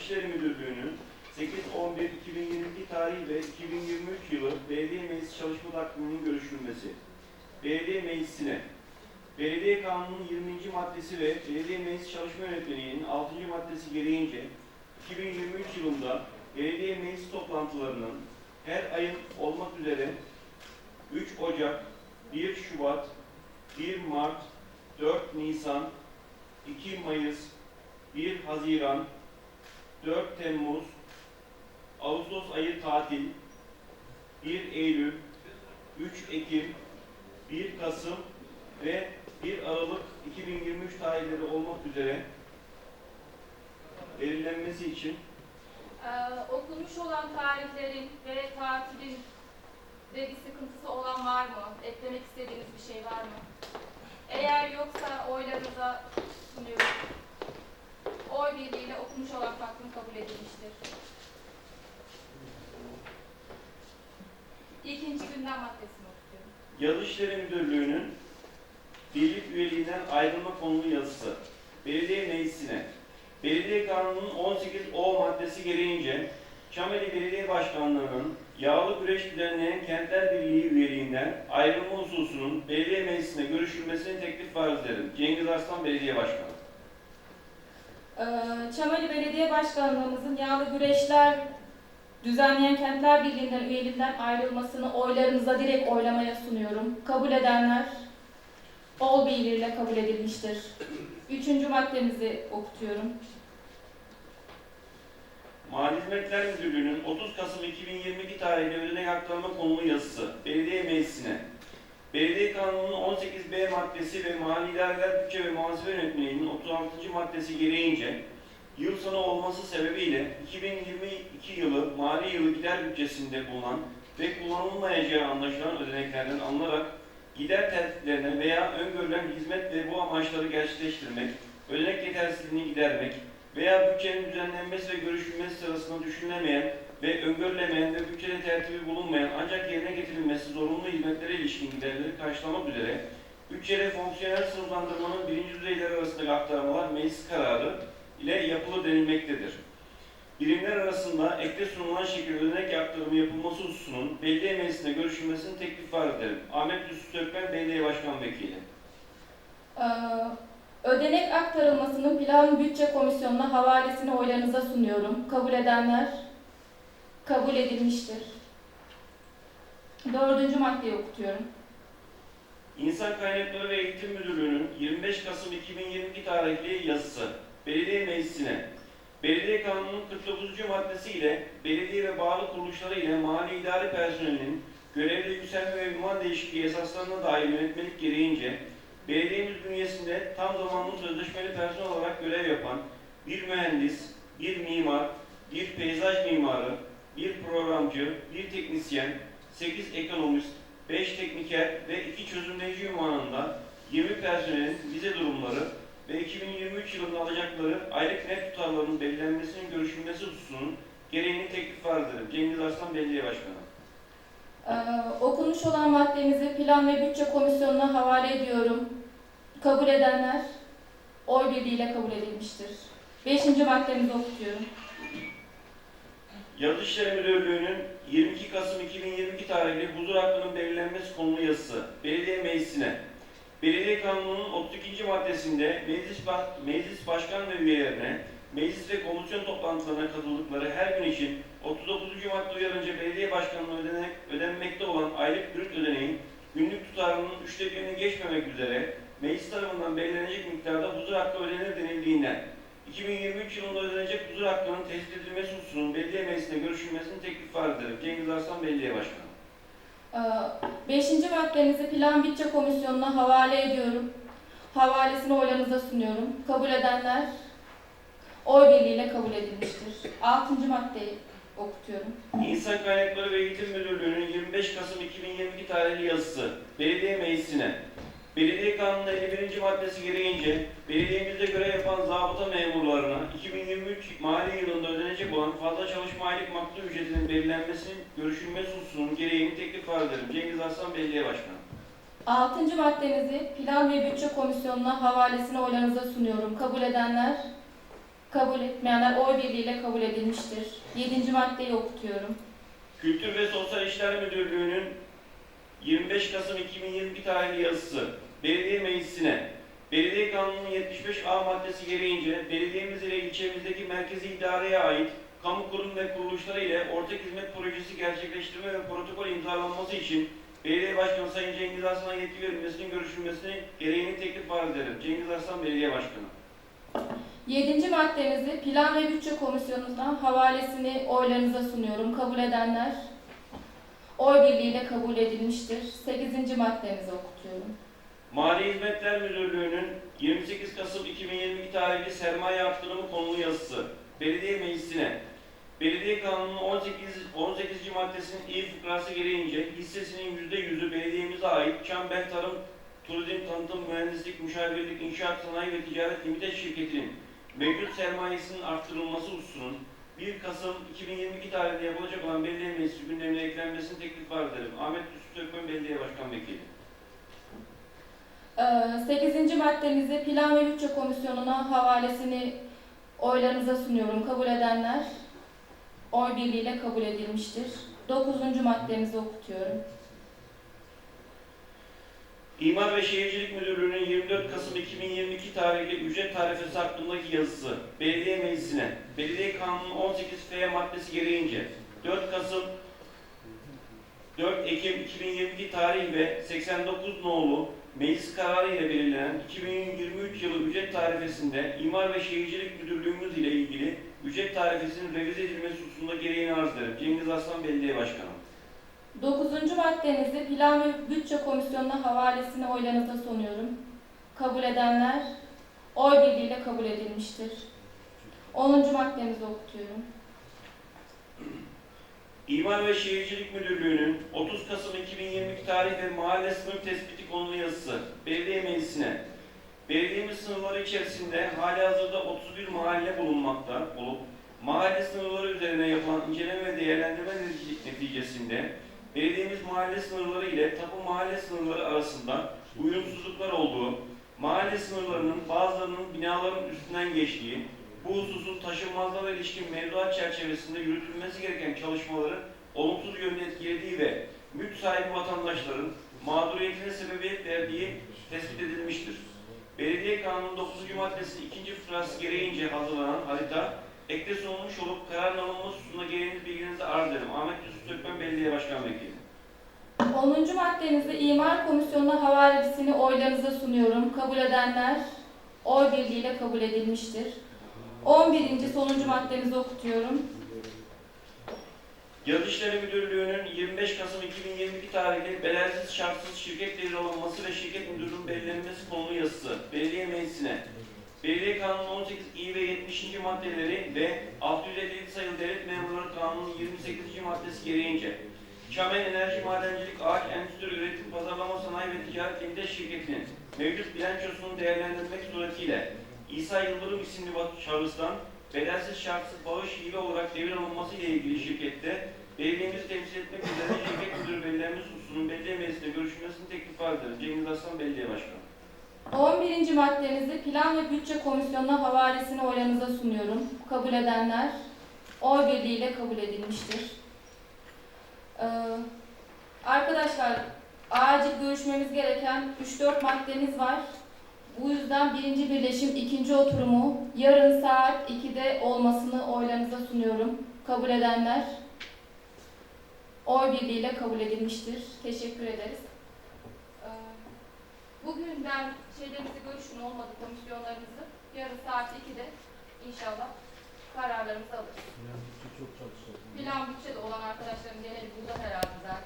İşleri Müdürlüğü'nün 8-11-2022 tarihi ve 2023 yılı Belediye Meclisi Çalışma Takvimi'nin görüşülmesi. Belediye Meclisi'ne Belediye Kanunu'nun 20. maddesi ve Belediye Meclis Çalışma Yönetmeliği'nin 6. maddesi gereğince 2023 yılında belediye meclis toplantılarının her ayın olmak üzere 3 Ocak, 1 Şubat, 1 Mart, 4 Nisan, 2 Mayıs, 1 Haziran, 4 Temmuz, Ağustos ayı tatil, 1 Eylül, 3 Ekim, 1 Kasım ve 1 Aralık 2023 tarihleri olmak üzere belirlenmesi için Ee, okunmuş olan tarihlerin ve tatilin de bir sıkıntısı olan var mı? Eklemek istediğiniz bir şey var mı? Eğer yoksa oylarınıza sunuyorum. Oy birliğiyle okunmuş olan takvim kabul edilmiştir. İkinci gündem maddesini okuyorum. Yazı İşleri Müdürlüğü'nün birlik üyeliğinden ayrılma konulu yazısı Belediye Meclisi'ne Belediye Kanunu'nun 18.o maddesi gereğince Çameli Belediye Başkanlığı'nın yağlı güreş düzenleyen Kentler Birliği üyeliğinden ayrılma hususunun Belediye Meclisi'ne görüşülmesini teklif arz ederim. Cengiz Arslan Belediye Başkanı. Ee, Çamali Belediye Başkanlığımızın yağlı güreşler düzenleyen Kentler Birliği'nden üyeliğinden ayrılmasını oylarınıza direkt oylamaya sunuyorum. Kabul edenler ol birliğiyle kabul edilmiştir. Üçüncü maddemizi okutuyorum. Mali Hizmetler Müdürlüğü'nün 30 Kasım 2022 tarihli ödenek aktarma konulu yazısı Belediye Meclisi'ne Belediye Kanunu'nun 18b maddesi ve Mali İdareler Bütçe ve Muhasebe Yönetmeliği'nin 36. maddesi gereğince yıl sonu olması sebebiyle 2022 yılı mali yılı gider bütçesinde bulunan ve kullanılmayacağı anlaşılan ödeneklerden alınarak gider tertiplerine veya öngörülen hizmet ve bu amaçları gerçekleştirmek, ödenek yetersizliğini gidermek, veya bütçenin düzenlenmesi ve görüşülmesi sırasında düşünülemeyen ve öngörülemeyen ve bütçede tertibi bulunmayan ancak yerine getirilmesi zorunlu hizmetlere ilişkin giderleri karşılamak üzere bütçede fonksiyonel sınıflandırmanın birinci düzeyler arasındaki aktarmalar meclis kararı ile yapılı denilmektedir. Birimler arasında ekte sunulan şekilde ödenek aktarımı yapılması hususunun belediye meclisinde görüşülmesini teklif var ederim. Ahmet Yusuf Tökmen Belediye Başkan Vekili. Ee, Ödenek aktarılmasının Plan Bütçe Komisyonu'na havalesini oylarınıza sunuyorum. Kabul edenler kabul edilmiştir. Dördüncü maddeyi okutuyorum. İnsan Kaynakları ve Eğitim Müdürlüğü'nün 25 Kasım 2022 tarihli yazısı Belediye Meclisi'ne Belediye Kanunu'nun 49. maddesi ile belediye ve bağlı kuruluşları ile mali idare personelinin görevde yükselme ve ünvan değişikliği esaslarına dair yönetmelik gereğince belediyemiz bünyesinde tam zamanlı sözleşmeli personel olarak görev yapan bir mühendis, bir mimar, bir peyzaj mimarı, bir programcı, bir teknisyen, 8 ekonomist, 5 tekniker ve 2 çözümleyici ünvanında 20 personelin vize durumları ve 2023 yılında alacakları aylık net tutarlarının belirlenmesinin görüşülmesi hususunun gereğini teklif ederim. Cengiz Arslan Belediye Başkanı. Ee, okunmuş olan maddemizi Plan ve Bütçe Komisyonu'na havale ediyorum. Kabul edenler oy birliğiyle kabul edilmiştir. Beşinci maddemizi okutuyorum. Yazı İşleri Müdürlüğü'nün 22 Kasım 2022 tarihli huzur hakkının belirlenmesi konulu yazısı Belediye Meclisi'ne Belediye Kanunu'nun 32. maddesinde meclis, ba- meclis başkan ve üyelerine meclis ve komisyon toplantılarına katıldıkları her gün için 39. madde uyarınca belediye başkanlığı ödenek, ödenmekte olan aylık brüt ödeneğin günlük tutarının üçte birini geçmemek üzere meclis tarafından belirlenecek miktarda huzur hakkı ödenir denildiğinden 2023 yılında ödenecek huzur hakkının tespit edilmesi hususunun belediye meclisinde görüşülmesini teklif ederim. Cengiz Arslan Belediye Başkanı. Ee, beşinci maddemizi Plan Bütçe Komisyonu'na havale ediyorum. Havalesini oylarınıza sunuyorum. Kabul edenler oy birliğiyle kabul edilmiştir. Altıncı maddeyi okutuyorum. İnsan Kaynakları ve Eğitim Müdürlüğü'nün 25 Kasım 2022 tarihli yazısı Belediye Meclisi'ne Belediye Kanunu'nun 51. maddesi gereğince belediyemizde görev yapan zabıta memurlarına 2023 mali yılında ödenecek olan fazla çalışma aylık maktul ücretinin belirlenmesinin görüşülmesi hususunun gereğini teklif arz ederim. Cengiz Arslan Belediye Başkanı. Altıncı maddemizi Plan ve Bütçe Komisyonu'na havalesini oylarınıza sunuyorum. Kabul edenler Kabul etmeyenler oy birliğiyle kabul edilmiştir. Yedinci maddeyi okutuyorum. Kültür ve Sosyal İşler Müdürlüğü'nün 25 Kasım 2022 tarihli yazısı Belediye Meclisi'ne Belediye Kanunu'nun 75A maddesi gereğince belediyemiz ile ilçemizdeki merkezi idareye ait kamu kurum ve kuruluşları ile ortak hizmet projesi gerçekleştirme ve protokol imzalanması için Belediye Başkanı Sayın Cengiz Arslan'a yetki verilmesinin görüşülmesini gereğini teklif arz ederim. Cengiz Arslan Belediye Başkanı. Yedinci maddemizi Plan ve Bütçe Komisyonu'na havalesini oylarınıza sunuyorum. Kabul edenler oy birliğiyle kabul edilmiştir. Sekizinci maddemizi okutuyorum. Mali Hizmetler Müdürlüğü'nün 28 Kasım 2022 tarihli sermaye arttırımı konulu yazısı Belediye Meclisi'ne Belediye Kanunu'nun 18. 18. maddesinin iyi fıkrası gereğince hissesinin %100'ü belediyemize ait Çember Tarım Turizm Tanıtım Mühendislik Müşavirlik İnşaat Sanayi ve Ticaret Limited şirketinin mevcut sermayesinin arttırılması hususunun 1 Kasım 2022 tarihinde yapılacak olan belediye meclisi gündemine eklenmesini teklif arz ederim. Ahmet Yusuf Tökmen Belediye Başkan Vekili. Ee, Sekizinci maddemizi Plan ve Bütçe Komisyonu'na havalesini oylarınıza sunuyorum. Kabul edenler oy birliğiyle kabul edilmiştir. Dokuzuncu maddemizi okutuyorum. İmar ve Şehircilik Müdürlüğü'nün 24 Kasım 2022 tarihli ücret tarifesi hakkındaki yazısı Belediye Meclisi'ne Belediye Kanunu 18F maddesi gereğince 4 Kasım 4 Ekim 2022 tarih ve 89 nolu meclis kararı ile belirlenen 2023 yılı ücret tarifesinde İmar ve Şehircilik Müdürlüğümüz ile ilgili ücret tarifesinin revize edilmesi hususunda gereğini arz ederim. Cengiz Aslan Belediye Başkanı. Dokuzuncu maddemizi Plan ve Bütçe Komisyonu'na havalesini oylarınıza sunuyorum. Kabul edenler oy birliğiyle kabul edilmiştir. Onuncu maddemizi okutuyorum. İmar ve Şehircilik Müdürlüğü'nün 30 Kasım 2022 tarih ve mahalle sınır tespiti konulu yazısı Belediye Meclisi'ne Belediyemiz sınırları içerisinde hali hazırda 31 mahalle bulunmakta olup mahalle sınırları üzerine yapılan inceleme ve değerlendirme netice- neticesinde belediyemiz mahalle sınırları ile tapu mahalle sınırları arasında uyumsuzluklar olduğu, mahalle sınırlarının bazılarının binaların üstünden geçtiği, bu hususun taşınmazlara ilişkin mevduat çerçevesinde yürütülmesi gereken çalışmaları olumsuz yönde etkilediği ve mülk sahibi vatandaşların mağduriyetine sebebiyet verdiği tespit edilmiştir. Belediye Kanunu 9. maddesinin ikinci fıkrası gereğince hazırlanan harita ekte sunulmuş olup kararın alınması hususunda gereğiniz bilginizi arz ederim. Ahmet Yusuf Tökmen Belediye Başkan Vekili. Onuncu maddemizi İmar Komisyonu'na havalesini oylarınıza sunuyorum. Kabul edenler oy birliğiyle kabul edilmiştir. On birinci sonuncu maddemizi okutuyorum. Yazı Müdürlüğü'nün 25 Kasım 2022 tarihli bedelsiz şartsız şirket devralınması ve şirket müdürlüğünün belirlenmesi konulu yazısı Belediye Meclisi'ne Belediye Kanunu 18 İ ve 70. maddeleri ve 657 sayılı Devlet Memurları Kanunu'nun 28. maddesi gereğince Çamen Enerji Madencilik Ağaç Endüstri Üretim Pazarlama Sanayi ve Ticaret Limited şirketinin mevcut bilançosunu değerlendirmek suretiyle İsa Yıldırım isimli şahıstan bedelsiz şartsız bağış hibe olarak devir alınması ile ilgili şirkette belediyemizi temsil etmek üzere şirket müdürü belirlenmiş hususunun belediye meclisinde görüşülmesini teklif ederim. Cengiz Aslan Belediye Başkanı. 11. maddemizi Plan ve Bütçe Komisyonu'na havalesini oylarınıza sunuyorum. Kabul edenler oy birliğiyle kabul edilmiştir. Ee, arkadaşlar acil görüşmemiz gereken 3-4 maddemiz var. Bu yüzden birinci birleşim ikinci oturumu yarın saat 2'de olmasını oylarınıza sunuyorum. Kabul edenler oy birliğiyle kabul edilmiştir. Teşekkür ederiz. Ee, Bugünden şeylerimizi görüşün olmadı komisyonlarımızı. Yarın saat 2'de inşallah kararlarımızı alırız. Plan bütçede olan arkadaşlarım geneli burada herhalde zaten.